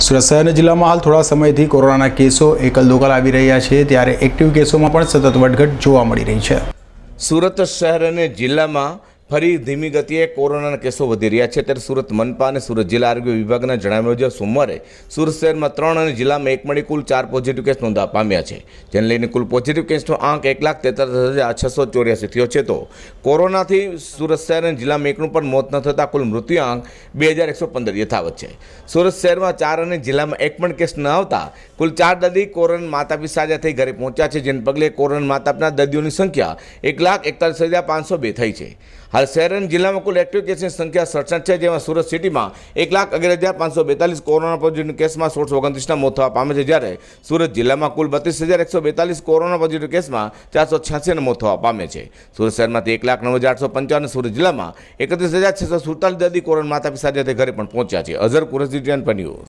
સુરત શહેર જિલ્લામાં હાલ થોડા સમયથી કોરોનાના કેસો એકલ દોકલ આવી રહ્યા છે. ત્યારે એક્ટિવ કેસોમાં પણ સતત વધઘટ જોવા મળી રહી છે. સુરત શહેર અને જિલ્લામાં ફરી ધીમી ગતિએ કોરોનાના કેસો વધી રહ્યા છે. ત્યારે સુરત મનપા અને સુરત જિલ્લા આરોગ્ય વિભાગના જણાવ્યા મુજબ સોમવારે સુરત શહેરમાં ત્રણ અને જિલ્લામાં એક મળી કુલ ચાર પોઝિટિવ કેસ નોંધવા પામ્યા છે. જેને લઈને કુલ પોઝિટિવ કેસનો આંક એક લાખ તેતાલીસ હજાર છસો ચોર્યાસી થયો છે. તો કોરોનાથી સુરત શહેર અને જિલ્લામાં એકનું પણ મોત ન થતાં કુલ મૃત્યુ આંક બે હજાર એકસો પંદર યથાવત છે. સુરત શહેરમાં ચાર અને જિલ્લામાં એક પણ કેસ ન આવતા કુલ ચાર દર્દી કોરોના માતાપિતા સાજા થઈ ઘરે પહોંચ્યા છે, જેને પગલે કોરોન માતાપિતા દર્દીઓની સંખ્યા એક લાખ એકતાલીસ હજાર પાંચસો બે થઈ છે. હાલ શહેર જિલ્લામાં કુલ એક્ટિવ કેસની સંખ્યા સડસઠ છે, જેમાં સુરત સિટીમાં એક લાખ અગિયાર હજાર પાંચસો બેતાલીસ કોરોના પોઝિટિવ કેસમાં સોળસો ઓગણત્રીસના મોત થવા પામે છે, જ્યારે સુરત જિલ્લામાં કુલ બત્રીસ હજાર એકસો બેતાલીસ કોરોના પોઝિટિવ કેસમાં ચારસો છ્યાસીના મોત થવા પામે છે. સુરત શહેરમાંથી એક લાખ નવ હજાર આઠસો પંચાવન, સુરત જિલ્લામાં એકત્રીસ હજાર છસો સુડતાલીસ દર્દી કોરોના માતા પિતા સાથે ઘરે પણ પહોંચ્યા છે. અઝર કુરશી પર ન્યૂઝ.